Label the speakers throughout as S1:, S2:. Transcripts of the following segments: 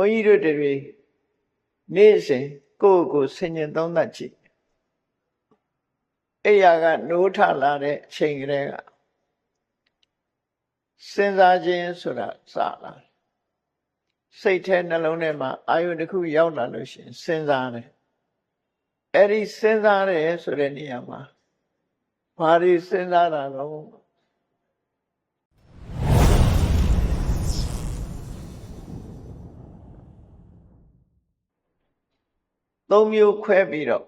S1: ဘုန်းကြီးတို့တွေနေ့စဉ်ကိုယ့်ကိုယ်ဆင်ញင်သုံးသပ်ကြည့်အဲ့ရကနိုးထလာတဲ့အချိန်ကလေးကစဉ်းစားခြင်းဆိုတာစလာတယ်စိတ်ထဲနှလုံးထဲမှာအာယုန်တစ်ခုရောက်လာလို့ရှိရင်စဉ်းစားတယ်အဲ့ဒီစဉ်းစားတယ်ဆိုတဲ့နေရာမှာဘာတွေစဉ်းစားတာတော့ သုံးမျိုးခွဲပြီးတော့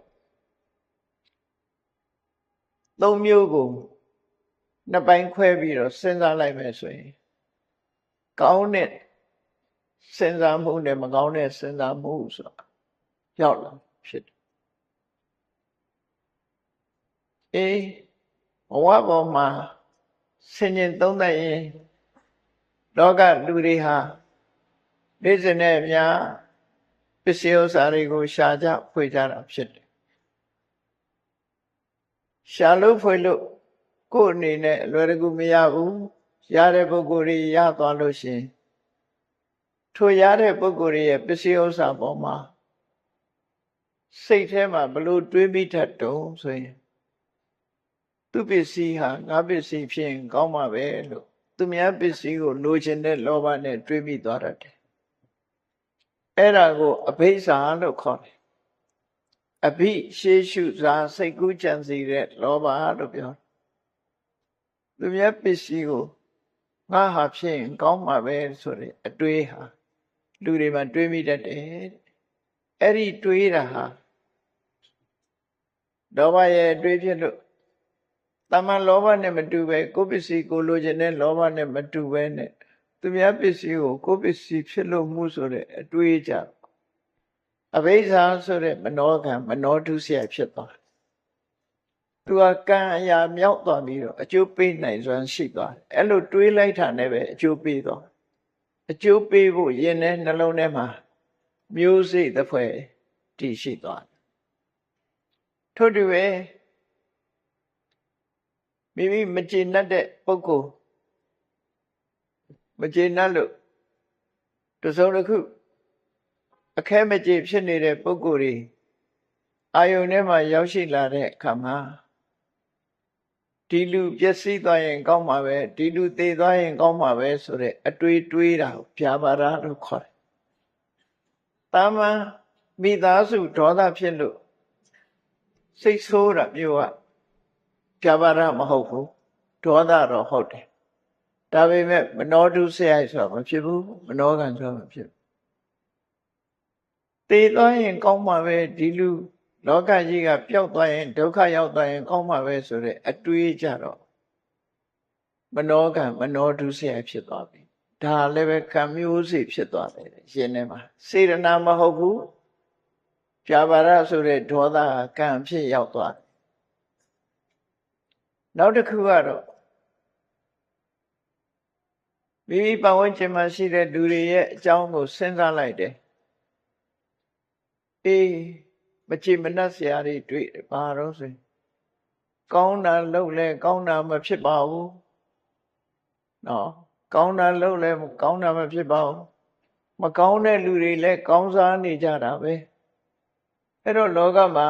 S1: သုံးမျိုးကိုနှစ်ပိုင်းခွဲပြီးတော့စဉ်းစားလိုက်မယ်ဆိုရင်ကောင်းတဲ့စဉ်းစားမှုနဲ့မကောင်းတဲ့စဉ်းစားမှုဆိုတာရောက်လာဖြစ်တယ်အေးဘဝပေါ်မှာဆင်ញင်သုံးသပ်ရင်လောကလူတွေဟာနေ့စဉ်နဲ့အများပ စ္စည်းဥစ္စာတွေကိုရှာကြဖွေကြတာဖြစ်တယ်ရှာလို့ဖွေလို့ကိုယ်အနေနဲ့အလွယ်တကူမရဘူးရတဲ့ပုဂ္ဂိုလ်တွေရသွားလို့ရှရင်ထိုရတဲ့ပုဂ္ဂိုလ်ရဲ့ပစ္စည်းဥစ္စာပေါ်မှာစိတ်ထဲမှာဘလို့တွေးမိတတ်တုံးဆိုရင်သူပစ္စည်းဟာငါပစ္စည်းဖြစ်ရင်ကောင်းမှာပဲလို့သူများပစ္စည်းကိုလိုချင်တဲ့လောဘနဲ့တွေးမိသွားတတ်တယ် အဲ့ဒါကိုအဘိဇာလို့ခေါ်တယ်အဘိရှေရှုစာစိတ်ကူးကြံစီတဲ့လောဘလို့ပြောသူများပစ္စည်းကိုငါဟာဖြစ်ရင်ကောင်းမှာပဲဆိုတဲ့အတွေးဟာလူတွေမှာတွေးမိတတ်တယ်အဲ့ဒီတွေးတာဟာလောဘရဲ့အတွေးဖြစ်လို့တမန်လောဘနဲ့မတူပဲကိုယ်ပစ္စည်းကိုလိုချင်တဲ့လောဘနဲ့မတူပဲနဲ့ သူများပစ္စည်းကိုကိုယ်ပစ္စည်းဖြစ်လို့မှုဆိုတဲ့အတွေးကြအဘိဓါဆိုတဲ့မနောကံမနောတုဆရာဖြစ်သွားတယ်သူကကံအရာမြောက်သွားပြီးတော့အကျိုးပေးနိုင်စွမ်းရှိသွားတယ်အဲ့လိုတွေးလိုက်တာနဲ့ပဲအကျိုးပေးသွားအကျိုးပေးဖို့ယင်တဲ့နှလုံးထဲမှာမျိုးစိတ်တစ်ဖွဲ့တည်ရှိသွားတယ်ထို့တူပဲမိမိမကျေနပ်တဲ့ပုဂ္ဂိုလ် မကျေနပ်လို့တစုံတစ်ခုအခဲမကျေဖြစ်နေတဲ့ပုဂ္ဂိုလ်တွေအာယုန်ထဲမှာရောက်ရှိလာတဲ့အခါမှာဒီလူပျက်စီးသွားရင်ကောင်းမှာပဲဒီလူသေသွားရင်ကောင်းမှာပဲဆိုတဲ့အတွေးတွေးတာကိုဖြာပါရလို့ခေါ်တယ်။တာမန်မိသားစုဒေါသဖြစ်လို့စိတ်ဆိုးတာမျိုးကဖြာပါရမဟုတ်ဘူးဒေါသတော့ဟုတ်တယ်။ ဒါပေမဲ့မနောတုဆရာဆိုတာမဖြစ်ဘူးမနောကံဆိုတာမဖြစ်ဘူး။သေသွားရင်ကောင်းမှာပဲဒီလူလောကကြီးကပျောက်သွားရင်ဒုက္ခရောက်သွားရင်ကောင်းမှာပဲဆိုတဲ့အတွေးကြတော့မနောကံမနောဒုစရိုက်ဖြစ်သွားပြီဒါလည်းပဲကံမျိုးစိဖြစ်သွားတယ်ရှင်ထဲမှာစေရနာမဟုတ်ဘူးပြာပါရဆိုတဲ့ဒေါသကံဖြစ်ရောက်သွားတယ်နောက်တစ်ခုကတော့ မိမိပတ်ဝန်းကျင်မှာရှိတဲ့လူတွေရဲ့အကြောင်းကိုစဉ်းစားလိုက်တယ်အေးမချေမနှက်ဆရာတွေတွေ့ဘာတော့ဆိုရင်ကောင်းတာလုပ်လဲကောင်းတာမဖြစ်ပါဘူးနော်ကောင်းတာလုပ်လဲကောင်းတာမဖြစ်ပါဘူးမကောင်းတဲ့လူတွေလည်းကောင်းစားနေကြတာပဲအဲ့တော့လောကမှာ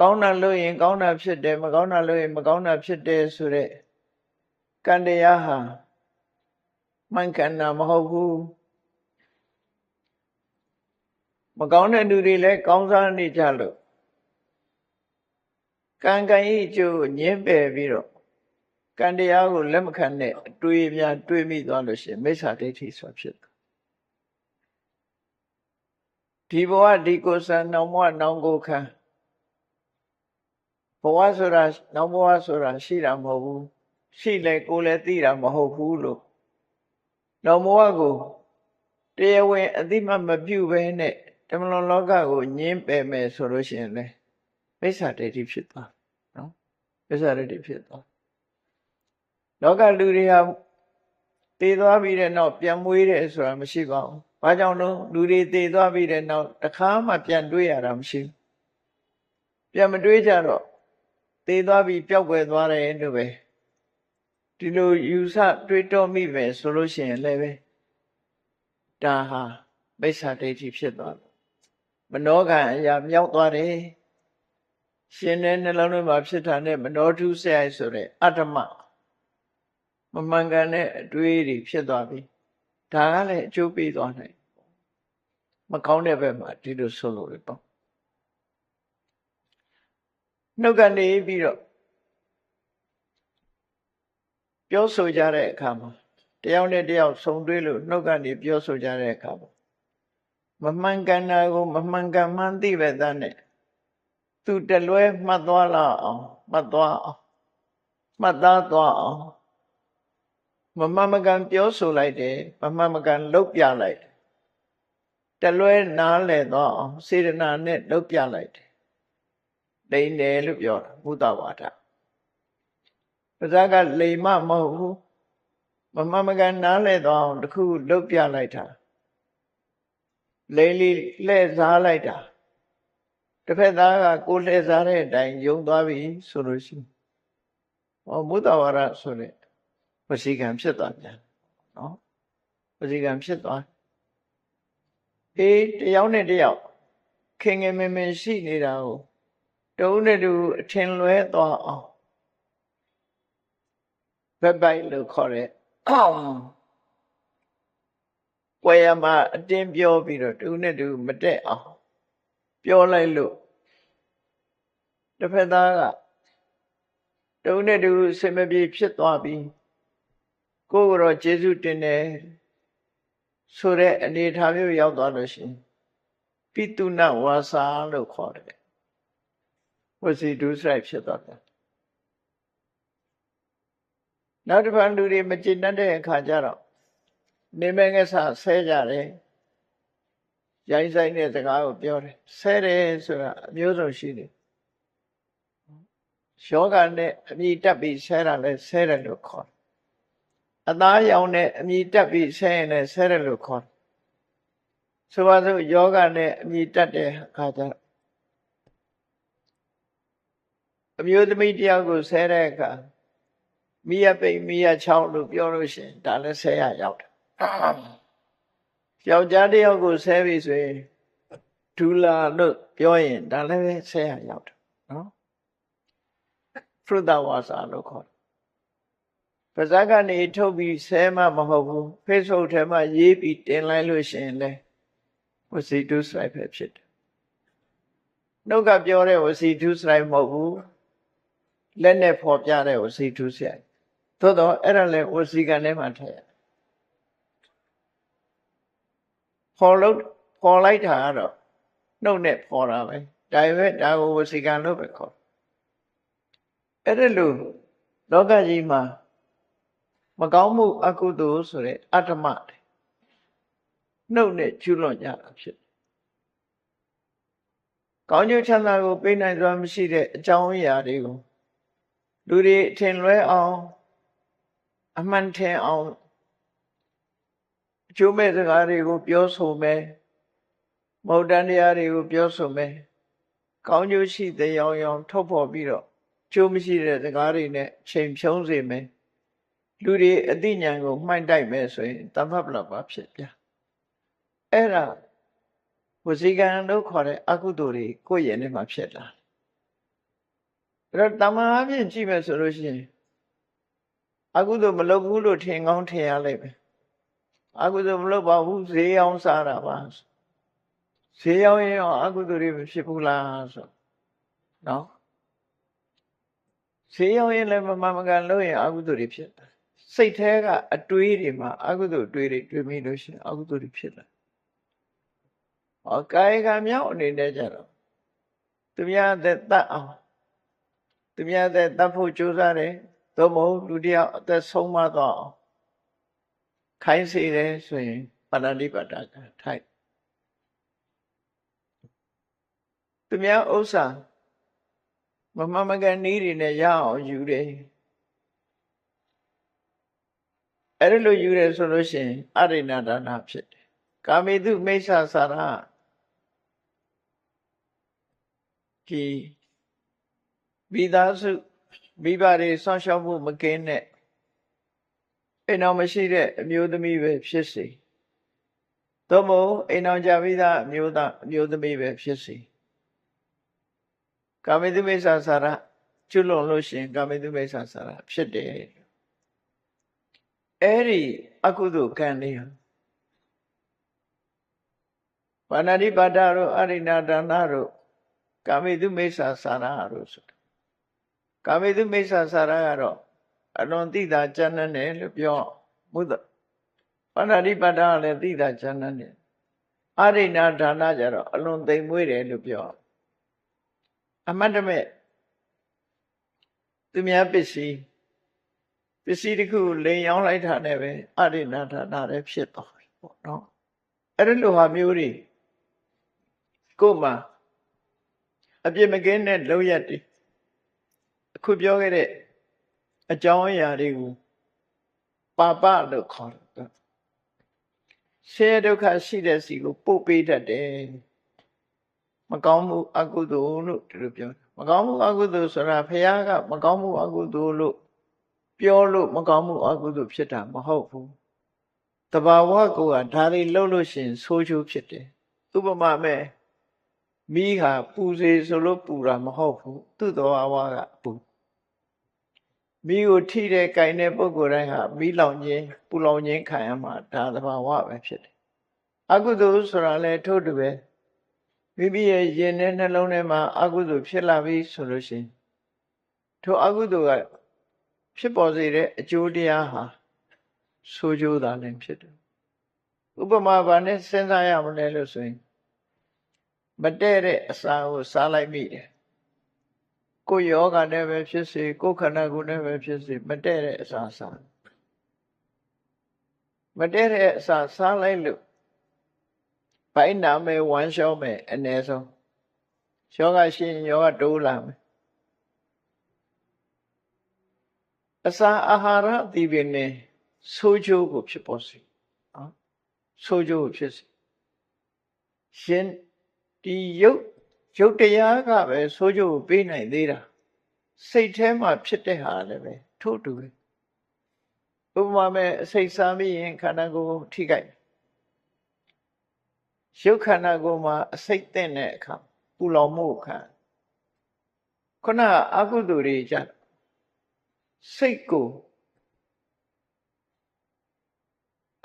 S1: ကောင်းတာလုပ်ရင် ကောင်းတာဖြစ်တယ်မကောင်းတာလုပ်ရင် မကောင်းတာဖြစ်တယ်ဆိုတဲ့ကံတရားဟာ မှန်ကန်တာမဟုတ်ဘူးမကောင်းတဲ့လူတွေလည်းကောင်းစားနေကြလို့ကံကံဤကျိုးညင်းပယ်ပြီးတော့ကံတရားကိုလက်မခံတဲ့အတွေးများတွေးမိသွားလို့ရှိရင်မိစ္ဆာဒိဋ္ဌိဆိုဖြစ်တယ်ဒီဘဝဒီကိုယ်ဆံနောင်ဘဝနောင်ကိုခံဘဝဆိုတာနောင်ဘဝဆိုတာရှိတာမဟုတ်ဘူးရှိလဲကိုယ်လည်းသိတာမဟုတ်ဘူးလို့ နောင်ဘဝကိုတရားဝင်အတိမမပြုဘဲနဲ့တမလွန်လောကကိုညင်းပယ်မယ်ဆိုလို့ရှိရင်လေမိစ္ဆာဒိဋ္ဌိဖြစ်သွားနော်မိစ္ဆာဒိဋ္ဌိဖြစ်သွားလောကလူတွေဟာတည်သွားပြီးတဲ့နောက်ပြန်မွေးတယ်ဆိုတာမရှိပါဘူး။ဘာကြောင့်လို့လူတွေတည်သွားပြီးတဲ့နောက်တခါမှပြန်တွေးရတာမရှိဘူး။ပြန်မတွေးကြတော့တည်သွားပြီးပျောက်ကွယ်သွားတယ်လို့ပဲ ဒီလိုယူဆတွေးတောမိပဲဆိုလို့ရှိရင်လည်းပဲဒါဟာမိစ္ဆာဒိဋ္ဌိဖြစ်သွားတယ်မနောကံအရာမြောက်သွားတယ်ရှင်တဲ့နှလုံးထဲမှာဖြစ်တာနဲ့မနောထုဆက်ရိုက်ဆိုတဲ့အတ္တမမမှန်ကန်တဲ့အတွေးတွေဖြစ်သွားပြီဒါကလည်းအကျိုးပေးသွားနိုင်မကောင်းတဲ့ဘက်မှာဒီလိုဆိုလို့ရပေါ့နှုတ်ကနေပြီးတော့ ပြောဆိုကြတဲ့အခါမှာတယောက်နဲ့တယောက်ဆုံတွေ့လို့နှုတ်ကနေပြောဆိုကြတဲ့အခါမှာမမှန်ကန်တာကိုမမှန်ကန်မှန်းသိပဲသားနဲ့သူတလွဲမှတ်သွားလာအောင်မှတ်သွားအောင်မှတ်သားသွားအောင်မမှန်မကန်ပြောဆိုလိုက်တယ်မမှန်မကန်လုပ်ပြလိုက်တယ်တလွဲနားလည်သွားအောင်စေတနာနဲ့လုပ်ပြလိုက်တယ်လိမ့်တယ်လို့ပြောတာဘုဒ္ဓဝါဒ ပါဇာကလိမ်မမဟုတ်ဘူးမမှန်မကန်နားလည်သွားအောင်တခုလုပ်ပြလိုက်တာလိမ့်လီလှည့်စားလိုက်တာတစ်ဖက်သားကကိုလှည့်စားတဲ့အတိုင်းယုံသွားပြီဆိုလို့ရှိရင်ဟောဘုဒ္ဓဝါဒဆိုတဲ့ဝစီကံဖြစ်သွားပြန်နော်ဝစီကံဖြစ်သွားအေးတယောက်နဲ့တယောက်ခင်ငယ်မင်မင်ရှိနေတာကိုတုံးနဲ့တူအထင်လွဲသွားအောင် ဘက်ပိုက်လို့ခေါ်တဲ့ပွဲရမှာအတင်းပြောပြီးတော့တူနဲ့တူမတက်အောင်ပြောလိုက်လို့တစ်ဖက်သားကတုံးနဲ့တူစင်မပြေဖြစ်သွားပြီးကိုယ်ကတော့ကျေးဇူးတင်တယ်ဆိုတဲ့အနေအထားမျိုးရောက်သွားလို့ရှိရင်ပိတုနဝါစာလို့ခေါ်တယ်ဝစီဒုစရိုက်ဖြစ်သွားတယ် နောက်တစ်ဖန်လူတွေမကျေနပ်တဲ့အခါကျတော့နေမငဆဆဲကြတယ်ရိုင်းဆိုင်တဲ့စကားကိုပြောတယ်ဆဲတယ်ဆိုတာအမျိုးစုံရှိတယ်ယောဂနဲ့အမိတက်ပြီးဆဲတာလဲဆဲတယ်လို့ခေါ်တယ်အသားရောင်နဲ့အမိတက်ပြီးဆဲရင်လည်းဆဲတယ်လို့ခေါ်တယ်ဆိုပါစို့ယောဂနဲ့အမိတက်တဲ့အခါကျတော့အမျိုးသမီးတယောက်ကိုဆဲတဲ့အခါ မိရပိတ်မိရချောင်းလို့ပြောလို့ရှိရင်ဒါလည်းဆဲရရောက်တယ်ယောက်ျားတယောက်ကိုဆဲပြီဆိုရင်ဒူလာလို့ပြောရင်ဒါလည်းပဲဆဲရရောက်တယ်နော်ဖရုဒဝါစာလို့ခေါ်တယ်ပါဇက်ကနေထုတ်ပြီးဆဲမှမဟုတ်ဘူး Facebook ထဲမှာရေးပြီးတင်လိုက်လို့ရှိရင်လည်းဝစီတုစရိုက်ပဲဖြစ်တယ်နှုတ်ကပြောတဲ့ဝစီတုစရိုက်မဟုတ်ဘူးလက်နဲ့ဖော်ပြတဲ့ဝစီတုစရိုက် သို့တော့အဲ့ဒါလည်းဝစီကံထဲမှာထည့်ရဖော်လို့ဖော်လိုက်တာကတော့နှုတ်နဲ့ဖော်တာပဲဒါပေမဲ့ဒါကိုဝစီကံလို့ပဲခေါ်အဲ့ဒါလို့လောကကြီးမှာမကောင်းမှုအကုသိုလ်ဆိုတဲ့အတ္တမတယ်နှုတ်နဲ့ကျူးလွန်ကြတာဖြစ်ကောင်းကျိုးချမ်းသာကိုပေးနိုင်စွာမရှိတဲ့အကြောင်းအရာတွေကိုလူတွေထင်လွဲအောင် အမှန်ထင်အောင်အကျိုးမဲ့စကားတွေကိုပြောဆိုမယ်မဟုတ်တန်တရားတွေကိုပြောဆိုမယ်ကောင်းကျိုးရှိတဲ့ရောင်ရောင်ထုတ်ဖော်ပြီးတော့ကျိုးမရှိတဲ့စကားတွေနဲ့ချိန်ဖြုံးစေမယ်လူတွေအသိဉာဏ်ကိုမှိုင်းတိုက်မယ်ဆိုရင်တမ္ပပလပါဖြစ်ပြအဲ့ဒါဝစီကံလို့ခေါ်တဲ့အကုသိုလ်တွေကိုယ့်ရဲ့နဲ့မှာဖြစ်လာအဲ့တော့တမန်အပြင်ကြည့်မယ်ဆိုလို့ရှိရင် အကုသိုလ်မလုပ်ဘူးလို့ထင်ကောင်းထင်ရလိမ့်မယ်အကုသိုလ်မလုပ်ပါဘူးဈေးအောင်စားတာပါဈေးအောင်ရင်ရောအကုသိုလ်တွေမဖြစ်ဘူးလားဆိုနော်ဈေးအောင်ရင်လည်းမမမကန်လို့ရင်အကုသိုလ်တွေဖြစ်တယ်စိတ်แท้ကအတွေးတွေမှာအကုသိုလ်တွေးတွေတွေးမိလို့ရှိရင်အကုသိုလ်တွေဖြစ်လာဟောကာယကံမြောက်အနေနဲ့ကြတော့သူများသက်တတ်အောင်သူများသက်တတ်ဖို့ကြိုးစားတယ် သို့မဟုတ်လူတယောက်အသက်ဆုံးမသွားအောင်ခိုင်းစေတယ်ဆိုရင်ပါဏာတိပါဒကထိုက်သူများဥစ္စာမမမကန်နီးတွေနဲ့ရအောင်ယူတယ်အဲ့ဒါလိုယူတယ်ဆိုလို့ရှိရင်အရိဏဒါနဖြစ်တယ်ကာမေတုမိစ္ဆာစာရဒီမိသားစု မိဘတွေဆောင်းရှောက်မှုမကင်းတဲ့အိမ်တော်မရှိတဲ့အမျိုးသမီးပဲဖြစ်စေသို့မဟုတ်အိမ်အောင်ကြပြီးသားအမျိုးသားအမျိုးသမီးပဲဖြစ်စီကာမိတုမိစ္ဆာစာရကျွလွန်လို့ရှိရင်ကာမိတုမိစ္ဆာစာရဖြစ်တယ်အဲ့ဒီအကုသိုလ်ကံလေးဟာပါဏာတိပါဒတို့အရိဏဒါနတို့ကာမိတုမိစ္ဆာစာရတို့ဆိုတာ ကာမိတုမိစ္ဆာစာရကတော့အလွန်သိတာကျမ်းနဲ့လို့ပြောမှုသပါဏာတိပါဒကလည်းသိတာကျမ်းနဲ့အရိဏဒါနကြတော့အလွန်သိမ်မွေးတယ်လို့ပြောအမတ်တမဲ့သူများပစ္စည်းပစ္စည်းတစ်ခုလိန်ရောင်းလိုက်တာနဲ့ပဲအရိဏဒါနလည်းဖြစ်သွားပြီပေါ့နော်အဲ့ဒီလိုဟာမျိုးတွေကိုယ်မှာအပြစ်မကင်းတဲ့လောက်ရက်တွေ အခုပြောခဲ့တဲ့အကြောင်းအရာတွေကိုပါပလို့ခေါ်တယ်ဆင်းရဲဒုက္ခရှိတဲ့စီကိုပို့ပေးတတ်တယ်မကောင်းမှုအကုသိုလ်လို့ဒီလိုပြောတယ်မကောင်းမှုအကုသိုလ်ဆိုတာဖះကမကောင်းမှုအကုသိုလ်လို့ပြောလို့မကောင်းမှုအကုသိုလ်ဖြစ်တာမဟုတ်ဘူးတဘာဝကိုကဒါတွေလှုပ်လို့ရှိရင်ဆိုးချိုးဖြစ်တယ်ဥပမာမဲ့မိဟာပူစေဆိုလို့ပူတာမဟုတ်ဘူးသူ့တဘာဝကပူ မိကိုထိတဲ့ကြိုင်တဲ့ပုဂ္ဂိုလ်တိုင်းဟာမိလောင်ခြင်းပူလောင်ခြင်းခံရမှာဒါသဘာဝပဲဖြစ်တယ်အကုသိုလ်ဆိုတာလည်းထို့တူပဲမိမိရဲ့ရင်ထဲနှလုံးထဲမှာအကုသိုလ်ဖြစ်လာပြီဆိုလို့ရှိရင်ထိုအကုသိုလ်ကဖြစ်ပေါ်စေတဲ့အကျိုးတရားဟာဆိုးကျိုးတာလည်းဖြစ်တယ်ဥပမာဘာနဲ့စဉ်းစားရမလဲလို့ဆိုရင်မတဲ့တဲ့အစာကိုစားလိုက်မိတယ် ကိုယ်ယောဂနဲ့ပဲဖြစ်စေကိုယ်ခန္ဓာကိုယ်နဲ့ပဲဖြစ်စေမတဲ့တဲ့အစာစားမတဲ့တဲ့အစာစားလိုက်လို့ဘိုင်းနာမယ်ဝမ်းလျှောမယ်အ ਨੇ ဆုံးယောဂရှိရင်ယောဂတိုးလာမယ်အစာအာဟာရအသီးပင်နဲ့ဆိုးကျိုးကိုဖြစ်ပေါ်စေနော်ဆိုးကျိုးကိုဖြစ်စေရှင်ဒီရုပ် ရုပ်တရားကပဲဆိုးကျိုးကိုပေးနိုင်သေးတာစိတ်ထဲမှာဖြစ်တဲ့ဟာလည်းပဲထို့တူပဲဥပမာမဲ့စိတ်စားမိရင်ခန္ဓာကိုယ်ထိခိုက်ရုပ်ခန္ဓာကိုယ်မှာအစိတ်တဲ့တဲ့အခါပူလောင်မှုခံခုနအကုသိုလ်တွေကြစိတ်ကို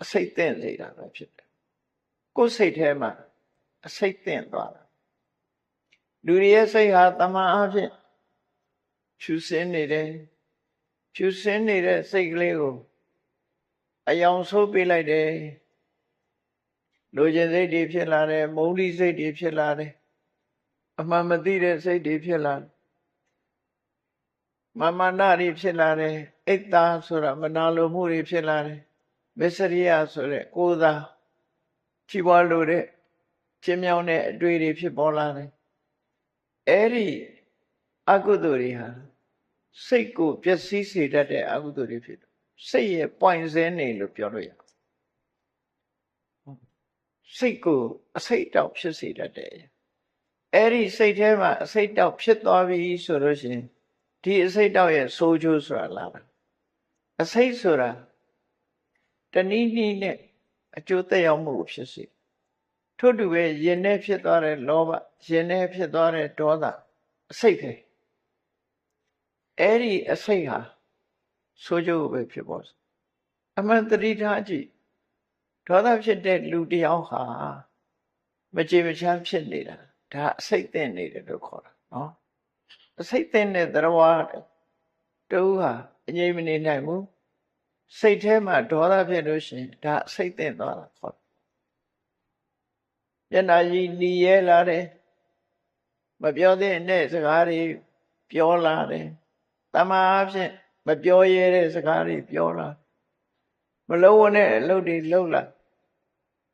S1: အစိတ်တဲ့စေတာပဲဖြစ်တယ်ကိုယ်စိတ်ထဲမှာအစိတ်တဲ့သွားတာ လူတွေရဲ့စိတ်ဟာတမန်အဖြစ်ဖြူစင်းနေတယ်ဖြူစင်းနေတဲ့စိတ်ကလေးကိုအယောင်ဆိုးပေးလိုက်တယ်လိုချင်စိတ်တွေဖြစ်လာတယ်မုန်းတိစိတ်တွေဖြစ်လာတယ်အမှန်မသိတဲ့စိတ်တွေဖြစ်လာတယ်မမနာတွေဖြစ်လာတယ်အိတ်သားဆိုတာမနာလိုမှုတွေဖြစ်လာတယ်မစ္စရိယဆိုတဲ့ကိုယ်သာကြည်ပွားလို့တဲ့ချင်းမြောင်းတဲ့အတွေ့တွေဖြစ်ပေါ်လာတယ် အဲ့ဒီအကုသိုလ်တွေဟာစိတ်ကိုပျက်စီးစေတတ်တဲ့အကုသိုလ်တွေဖြစ်တယ်စိတ်ရဲ့ point စင်းနေလို့ပြောလို့ရစိတ်ကိုအစိတ်တောက်ဖြစ်စေတတ်တယ်အဲ့ဒီစိတ်ထဲမှာအစိတ်တောက်ဖြစ်သွားပြီဆိုလို့ရှိရင်ဒီအစိတ်တောက်ရဲ့ဆိုးကျိုးဆိုတာလာတာအစိတ်ဆိုတာတနည်းနည်းနဲ့အကျိုးသက်ရောက်မှုဖြစ်စေ ထို့တူပဲယင်နဲ့ဖြစ်သွားတဲ့လောဘယင်နဲ့ဖြစ်သွားတဲ့ဒေါသအစိတ်ပဲအဲ့ဒီအစိတ်ဟာဆိုးကျိုးပဲဖြစ်ပေါ်အမှန်တတိထားကြည့်ဒေါသဖြစ်တဲ့လူတယောက်ဟာမကြေမချမ်းဖြစ်နေတာဒါအစိတ်သင့်နေတယ်လို့ခေါ်တာနော်အစိတ်သင့်တဲ့သရဝါတူဟာအငြိမ့်မနေနိုင်ဘူးစိတ်ထဲမှာဒေါသဖြစ်လို့ရှိရင်ဒါအစိတ်သင့်သွားတာခေါ် မျက်နာကြီးหนีရဲလာတယ်မပြောသင့်တဲ့စကားတွေပြောလာတယ်တမန်အဖြစ်မပြောရဲတဲ့စကားတွေပြောလာမလုံးဝနဲ့အလုပ်တွေလုပ်လာ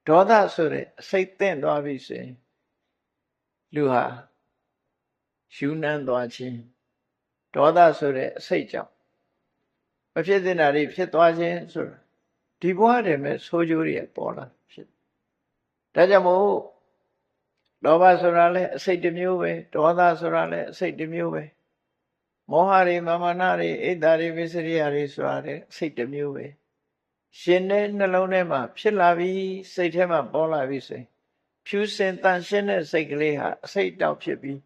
S1: ဒေါသဆိုတဲ့အစိတ်သင့်သွားပြီဆိုရင်လူဟာယူနှမ်းသွားခြင်းဒေါသဆိုတဲ့အစိတ်ကြောင့်မဖြစ်သင့်တာတွေဖြစ်သွားခြင်းဆိုတာဒီဘဝတည်းမဲ့ဆိုးကျိုးတွေပေါ်လာဖြစ် ဒါကြောင့်မို့လောဘဆိုတာလည်းအစိတ်တစ်မျိုးပဲဒေါသဆိုတာလည်းအစိတ်တစ်မျိုးပဲမောဟတွေမမနာတွေအိတ်တာတွေဝိစရိယတွေဆိုတာလည်းအစိတ်တစ်မျိုးပဲရှင်တဲ့နှလုံးထဲမှာဖြစ်လာပြီစိတ်ထဲမှာပေါ်လာပြီဆိုရင်ဖြူစင်တန်ရှင်းတဲ့စိတ်ကလေးဟာအစိတ်တောက်ဖြစ်ပြီး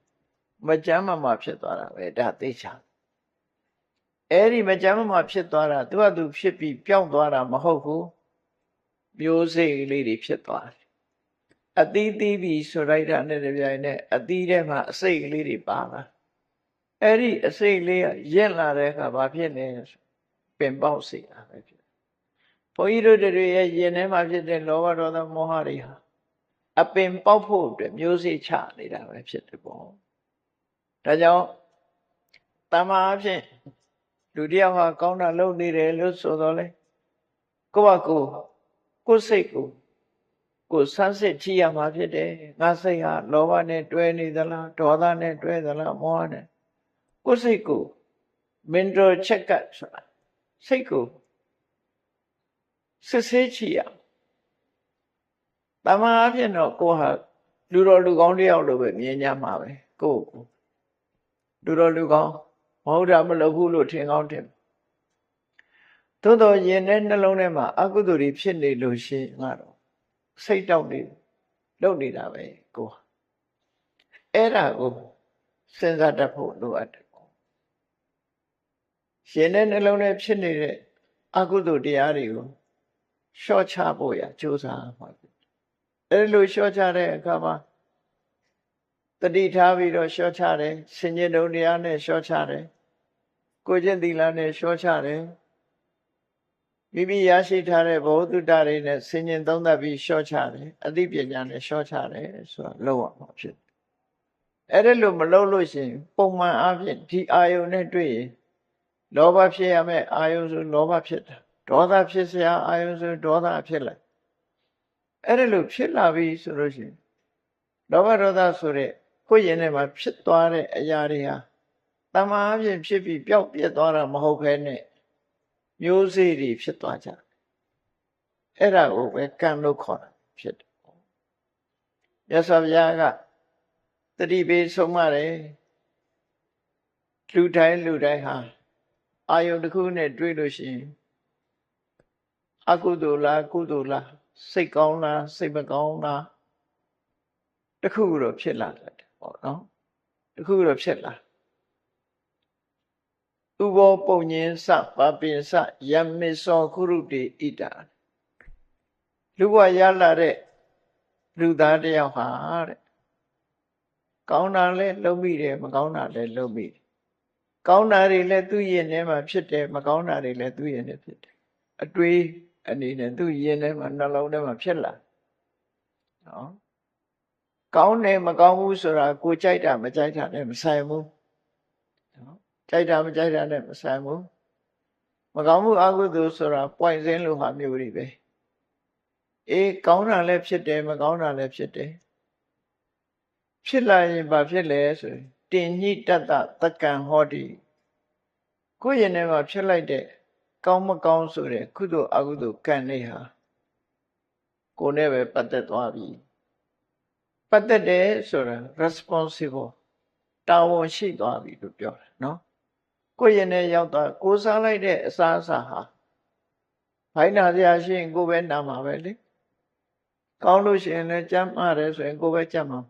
S1: မကြမ်းမမာဖြစ်သွားတာပဲဒါသိချာအဲ့ဒီမကြမ်းမမာဖြစ်သွားတာသူကသူဖြစ်ပြီးပျောက်သွားတာမဟုတ်ဘူးမျိုးစိတ်လေးတွေဖြစ်သွားတယ် အသီးသီးပြီးဆိုလိုက်တာနဲ့တပြိုင်နက်အသီးထဲမှာအစိတ်ကလေးတွေပါလာအဲ့ဒီအစိတ်လေးကရင့်လာတဲ့အခါဘာဖြစ်လဲဆိုပင်ပေါက်စေတာပဲဖြစ်ဘုန်းကြီးတို့တွေရဲ့ရင်ထဲမှာဖြစ်တဲ့လောဘဒေါသမောဟတွေဟာအပင်ပေါက်ဖို့အတွက်မျိုးစေ့ချနေတာပဲဖြစ်တယ်ပေါ့ဒါကြောင့်တမန်အဖြစ်လူတယောက်ဟာကောင်းတာလုပ်နေတယ်လို့ဆိုတော့လေကိုယ့်ဘကိုယ်ကိုယ်စိတ်ကို ကိုယ်ဆန်းစစ်ကြည့်ရမှာဖြစ်တယ်ငါစိတ်ဟာလောဘနဲ့တွဲနေသလားဒေါသနဲ့တွဲသလားမောဟနဲ့ကိုယ်စိတ်ကို mental check up ဆိုတာစိတ်ကိုစစ်ဆေးကြည့်ရတမန်အဖြစ်တော့ကိုယ်ဟာလူတော်လူကောင်းတယောက်လိုပဲမြင်ကြမှာပဲကိုယ်ကိုလူတော်လူကောင်းမဟုတ်တာမလုပ်ဘူးလို့ထင်ကောင်းတယ်သို့တော့ယင်တဲ့နှလုံးထဲမှာအကုသိုလ်တွေဖြစ်နေလို့ရှိရင်ငါတော့ စိတ်တောက်နေလုပ်နေတာပဲကိုယ်အဲ့ဒါကိုစဉ်းစားတတ်ဖို့လိုအပ်တယ်ရှင်တဲ့နှလုံးထဲဖြစ်နေတဲ့အကုသိုလ်တရားတွေကိုရှော့ချဖို့ရကြိုးစားမှာဖြစ်အဲ့လိုရှော့ချတဲ့အခါမှာတတိထားပြီးတော့ရှော့ချတယ်ဆင်ញင်တုံတရားနဲ့ရှော့ချတယ်ကိုကျင့်သီလနဲ့ရှော့ချတယ် မိမိရရှိထားတဲ့ဘောဓုတ္တတွေနဲ့ဆင်ញင်သုံးသပ်ပြီးလျှော့ချတယ်အသိပညာနဲ့လျှော့ချတယ်ဆိုတာလုံးဝမဖြစ်အဲ့ဒါလို့မလုပ်လို့ရှိရင်ပုံမှန်အားဖြင့်ဒီအာယုန်နဲ့တွေ့ရင်လောဘဖြစ်ရမယ်အာယုန်ဆိုလောဘဖြစ်တာဒေါသဖြစ်စရာအာယုန်ဆိုဒေါသဖြစ်လိုက်အဲ့ဒါလို့ဖြစ်လာပြီဆိုလို့ရှိရင်လောဘဒေါသဆိုတဲ့ကိုယ်ရင်ထဲမှာဖြစ်သွားတဲ့အရာတွေဟာတမားအဖြစ်ဖြစ်ပြီးပျောက်ပြက်သွားတာမဟုတ်ခဲနဲ့ မျိုးစေ့တွေဖြစ်သွားကြအဲ့ဒါကိုပဲကံလို့ခေါ်တာဖြစ်တယ်မြတ်စွာဘုရားကတတိပေးဆုံးမတယ်လူတိုင်းလူတိုင်းဟာအာယုန်တစ်ခုနဲ့တွေ့လို့ရှိရင်အကုသိုလ်လားကုသိုလ်လားစိတ်ကောင်းလားစိတ်မကောင်းလားတခုတော့ဖြစ်လာတယ်ပေါ့နော်တခုတော့ဖြစ်လာ ဥဘောပုံညင်းစပပင်စယမေသောခုရုတေဣတာလူဘဝရလာတဲ့လူသားတယောက်ဟာတဲ့ကောင်းတာလည်းလုပ်မိတယ်မကောင်းတာလည်းလုပ်မိတယ်ကောင်းတာတွေလည်းသူ့ရင်ထဲမှာဖြစ်တယ်မကောင်းတာတွေလည်းသူ့ရင်ထဲဖြစ်တယ်အတွေးအနေနဲ့သူ့ရင်ထဲမှာနှလုံးထဲမှာဖြစ်လာနော်ကောင်းတယ်မကောင်းဘူးဆိုတာကိုကြိုက်တာမကြိုက်တာနဲ့မဆိုင်ဘူးနော် ကြိုက်တာမကြိုက်တာနဲ့မဆိုင်ဘူးမကောင်းမှုအကုသိုလ်ဆိုတာပွိုင်စင်းလိုဟာမျိုးတွေပဲအေးကောင်းတာလည်းဖြစ်တယ်မကောင်းတာလည်းဖြစ်တယ်ဖြစ်လာရင်ဘာဖြစ်လဲဆိုရင်တင်ညိတတ္တတက္ကံဟောတိကိုယ့်ရင်ထဲမှာဖြစ်လိုက်တဲ့ကောင်းမကောင်းဆိုတဲ့ကုသိုလ်အကုသိုလ်ကံတွေဟာကိုယ်နဲ့ပဲပတ်သက်သွားပြီပတ်သက်တယ်ဆိုတာ responsible တာဝန်ရှိသွားပြီလို့ပြောတာနော် ကိုယ့်ရင်ထဲရောက်သွားကိုစားလိုက်တဲ့အစားအစာဟာဘိုင်းနာစရာရှိရင်ကိုယ်ပဲနာမှာပဲလေကောင်းလို့ရှိရင်လည်းကြမ်းမာတယ်ဆိုရင်ကိုယ်ပဲကြမ်းမှာ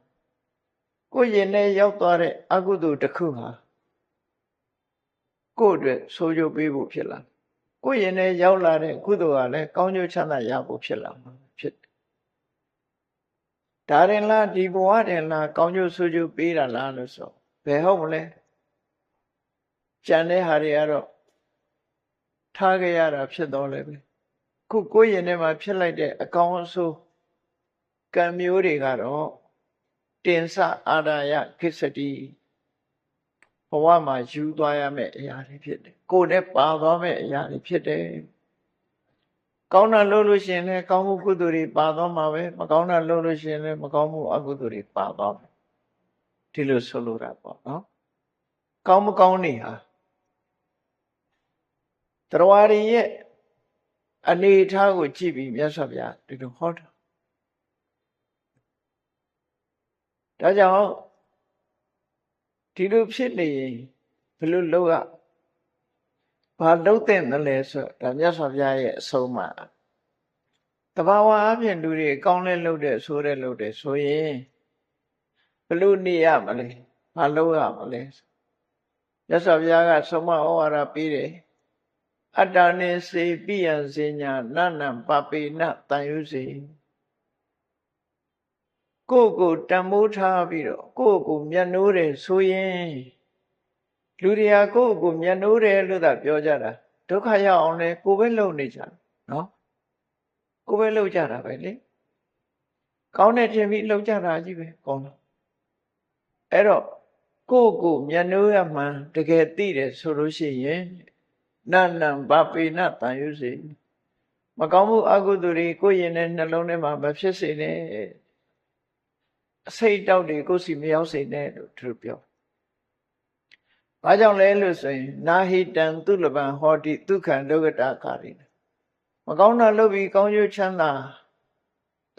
S1: ကိုယ်ရင်ထဲရောက်သွားတဲ့အကုသိုလ်တစ်ခုဟာကိုယ့်အတွက်ဆိုးကျိုးပေးဖို့ဖြစ်လာကိုယ်ရင်ထဲရောက်လာတဲ့ကုသိုလ်ဟာလည်းကောင်းကျိုးချမ်းသာရဖို့ဖြစ်လာမှာဖြစ်တယ်ဒါရင်လားဒီဘဝတင်လားကောင်းကျိုးဆိုးကျိုးပေးတာလားလို့ဆိုဘယ်ဟုတ်မလဲ ကြံတဲ့ဟာတွေကတော့ထားခဲ့ရတာဖြစ်တော့လည်းပဲခုကိုယ်ရင်ထဲမှာဖြစ်လိုက်တဲ့အကောင်းအဆိုးကံမျိုးတွေကတော့တင်စအာရယခိစ္စတိဘဝမှာယူသွားရမယ့်အရာတွေဖြစ်တယ်ကိုယ်နဲ့ပါသွားမယ့်အရာတွေဖြစ်တယ်ကောင်းတာလုပ်လို့ရှိရင်လည်းကောင်းမှုကုသိုလ်တွေပါသွားမှာပဲမကောင်းတာလုပ်လို့ရှိရင်လည်းမကောင်းမှုအကုသိုလ်တွေပါသွားမယ်ဒီလိုဆိုလိုတာပေါ့နော်ကောင်းမကောင်းနေဟာ တရားရည်ရဲ့အနေအထားကိုကြည့်ပြီးမြတ်စွာဘုရားဒီလိုဟောတာဒါကြောင့်ဒီလိုဖြစ်နေရင်ဘယ်လိုလုပ်ရဘဘာလုံးတဲ့တယ်လဲဆိုဒါမြတ်စွာဘုရားရဲ့အဆုံးအမတဘာဝအပြင်လူတွေကောင်းလဲလုပ်တဲ့ဆိုးတဲ့လုပ်တဲ့ဆိုရင်ဘလို့နေရမလဲဘာလုပ်ရမလဲမြတ်စွာဘုရားကဆုံးမဩဝါဒပေးတယ် အတ္တနေစေပိယံစညာနနံပပေနတန်ယုစေကိုယ့်ကိုတန်မိုးထားပြီးတော့ကိုယ့်ကိုမျက်နှိုးတယ်ဆိုရင်လူတွေဟာကိုယ့်ကိုမျက်နှိုးတယ်လို့သာပြောကြတာဒုက္ခရောက်အောင်လဲကိုယ်ပဲလုပ်နေကြတာနော်ကိုယ်ပဲလုပ်ကြတာပဲလေကောင်းတဲ့ထင်ပြီးလုပ်ကြတာကြီးပဲကောင်းတော့အဲ့တော့ကိုယ့်ကိုမျက်နှိုးရမှန်တကယ်သိတယ်ဆိုလို့ရှိရင် နန္နံဗပေနတန်ယုစေမကောင်းမှုအကုသိုလ်တွေကိုယ့်ရင်နဲ့နှလုံးထဲမှာမဖြစ်စေနဲ့အစိတ်တောက်တွေကိုယ်စီမရောက်စေနဲ့လို့သူပြော။ဘာကြောင့်လဲလို့ဆိုရင်နာဟိတံသူလပံဟောတိဒုက္ခံဒုက္ကတာကာရိမကောင်းတာလုပ်ပြီးကောင်းကျိုးချမ်းသာ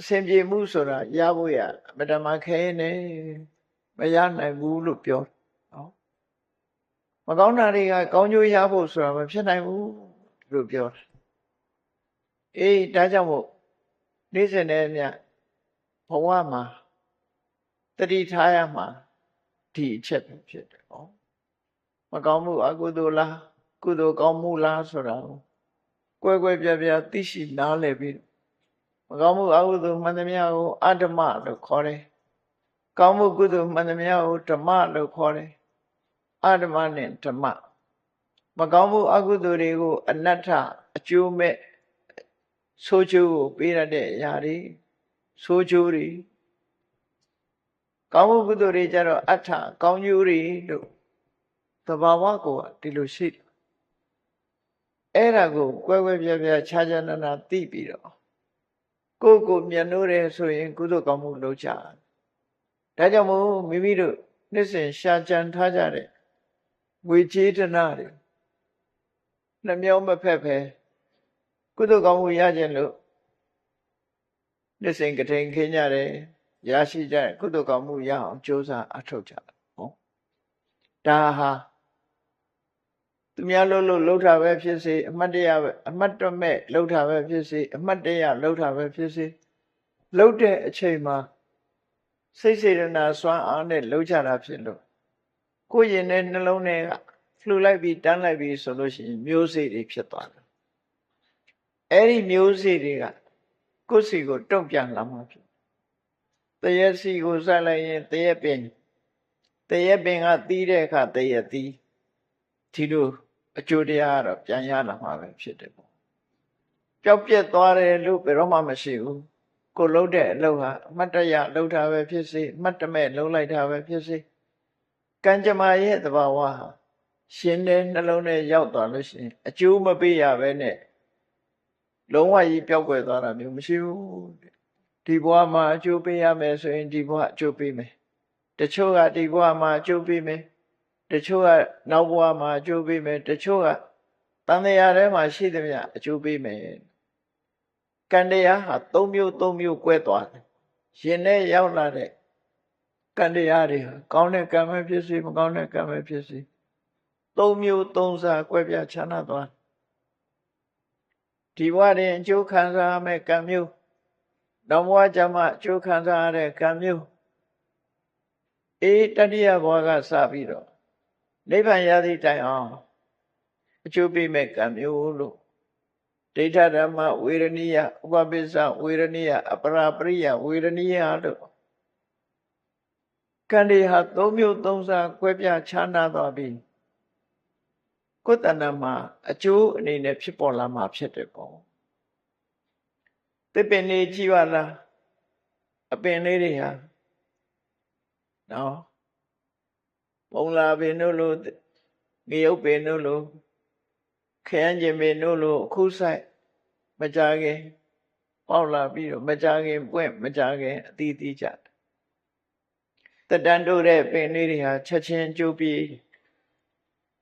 S1: အစဉ်ပြေမှုဆိုတာရဖို့ရအမတမခဲနေမရနိုင်ဘူးလို့ပြောနော် မကောင်းတာတွေကကောင်းကျိုးရဖို့ဆိုတာမဖြစ်နိုင်ဘူးလို့ပြောတယ်အေးဒါကြောင့်မို့နေ့စဉ်နဲ့မြဘဝမှာတတိထားရမှာဒီအချက်ပဲဖြစ်တယ်နော်မကောင်းမှုအကုသိုလ်လားကုသိုလ်ကောင်းမှုလားဆိုတာကိုကွဲကွဲပြားပြားသိရှိနားလည်ပြီးမကောင်းမှုအကုသိုလ်မှန်သမျှကိုအဓမ္မလို့ခေါ်တယ်ကောင်းမှုကုသိုလ်မှန်သမျှကိုဓမ္မလို့ခေါ်တယ် အဓမ္မနဲ့ဓမ္မမကောင်းမှုအကုသိုလ်တွေကိုအနတ္ထအကျိုးမဲ့ဆိုးကျိုးကိုပေးရတဲ့အရာတွေဆိုးကျိုးတွေကောင်းမှုကုသိုလ်တွေကြတော့အဋ္ဌကောင်းကျိုးတွေလို့သဘာဝကိုဒီလိုရှိတယ်အဲ့ဒါကိုကွဲကွဲပြားပြားခြားခြားနာနာသိပြီးတော့ကိုယ်ကိုမျက်နှိုးတယ်ဆိုရင် ကုသိုလ်ကောင်းမှုလုပ်ကြဒါကြောင့်မို့မိမိတို့နှစ်စဉ်ရှာကြံထားကြတဲ့ ငွေကြေးတနာတွေနှမျောမဖက်ဖဲကုသိုလ်ကောင်းမှုရခြင်းလို့နှစ်စဉ်ကထိန်ခင်းကြတယ်ရရှိကြတဲ့ကုသိုလ်ကောင်းမှုရအောင်ကြိုးစားအထောက်ကြတယ်ဟောဒါဟာသူများလှုပ်လို့လှုပ်တာပဲဖြစ်စေအမှတ်တရပဲအမှတ်တမဲ့လှုပ်တာပဲဖြစ်စေအမှတ်တရလှုပ်တာပဲဖြစ်စေလှုပ်တဲ့အချိန်မှာစိတ်စေတနာစွမ်းအားနဲ့လှုပ်ကြတာဖြစ်လို့ ကိုယ်ရင်တဲ့နှလုံးထဲကလှူလိုက်ပြီးတန်းလိုက်ပြီးဆိုလို့ရှိရင်မျိုးစေ့တွေဖြစ်သွားတယ်အဲ့ဒီမျိုးစေ့တွေကကိုယ်စီကိုတုံ့ပြန်လာမှာဖြစ်တရက်စီကိုစိုက်လိုက်ရင်တရက်ပင်တရက်ပင်ကတီးတဲ့အခါတရက်တီးဒီလိုအကျိုးတရားကတော့ပြန်ရလာမှာပဲဖြစ်တယ်ပေါ့ပျောက်ပြက်သွားတယ်လို့ဘယ်တော့မှမရှိဘူးကိုလှုပ်တဲ့အလုပ်ဟာအမတ်တရလှုပ်တာပဲဖြစ်စေအမတ်တမဲ့လှုပ်လိုက်တာပဲဖြစ်စေ ကံကြမ္မာရဲ့သဘာဝဟာရှင်တဲ့နှလုံးထဲရောက်သွားလို့ရှိရင်အကျိုးမပေးရပဲနဲ့လုံးဝကြီးပျောက်ကွယ်သွားတာမျိုးမရှိဘူးဒီဘဝမှာအကျိုးပေးရမယ်ဆိုရင်ဒီဘဝအကျိုးပေးမယ်တချို့ကဒီဘဝမှာအကျိုးပေးမယ်တချို့ကနောက်ဘဝမှာအကျိုးပေးမယ်တချို့ကတန်တရားထဲမှာရှိသမျှအကျိုးပေးမယ်ကံတရားဟာ၃မျိုး၃မျိုး꿰သွားတယ်ရှင်နဲ့ရောက်လာတဲ့ ကံတရားတွေဟာကောင်းတဲ့ကံပဲဖြစ်စေမကောင်းတဲ့ကံပဲဖြစ်စေ၃မျိုး၃စား꿰ပြချမ်းသာသွားဒီဘဝတွင်အကျိုးခံစားရမယ့်ကံမျိုးနောက်ဘဝကျမှအကျိုးခံစားရတဲ့ကံမျိုးအေးတတိယဘဝကစပြီးတော့နိဗ္ဗာန်ရသည့်တိုင်အောင်အကျိုးပေးမဲ့ကံမျိုးလို့ဒိဋ္ဌဓမ္မဝေရဏိယဥပပိစ္ဆဝေရဏိယအပရာပရိယဝေရဏိယလို့ ကံတွေဟာသုံးမျိုးသုံးစားကွဲပြားခြားနာသွားပြီးကိုယ်တဏ္ဍမှာအကျိုးအနေနဲ့ဖြစ်ပေါ်လာမှာဖြစ်တယ်ပေါ့တစ်ပင်လေးကြည့်ပါလားအပင်လေးတွေဟာနော်ပုံလာပင်တို့လိုငရုတ်ပင်တို့လိုခရမ်းကျင်ပင်တို့လိုအခုဆိုင်မကြခင်ပေါက်လာပြီးတော့မကြခင်ပွင့်မကြခင်အတီးတီးကြတယ် တက်တန်းတို့တဲ့ပင်လေးတွေဟာချက်ချင်းကျိုးပြီး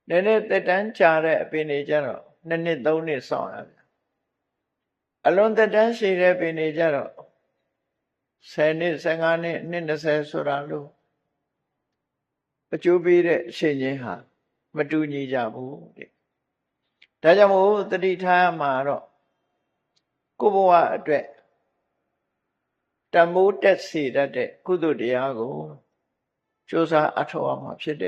S1: နည်းနည်းတက်တန်းကြာတဲ့အပင်တွေကျတော့နှစ်နှစ်သုံးနှစ်စောင့်ရတယ်အလွန်တက်တန်းရှိတဲ့ပင်တွေကျတော့10နှစ်15နှစ်နှစ်20ဆိုတာလို့အကျိုးပေးတဲ့အချိန်ချင်းဟာမတူညီကြဘူးတဲ့ဒါကြောင့်မို့တတိထားမှာတော့ကိုဘဝအတွက်တမိုးတက်စေတတ်တဲ့ကုသတရားကို 就是阿丑王嘛，偏的。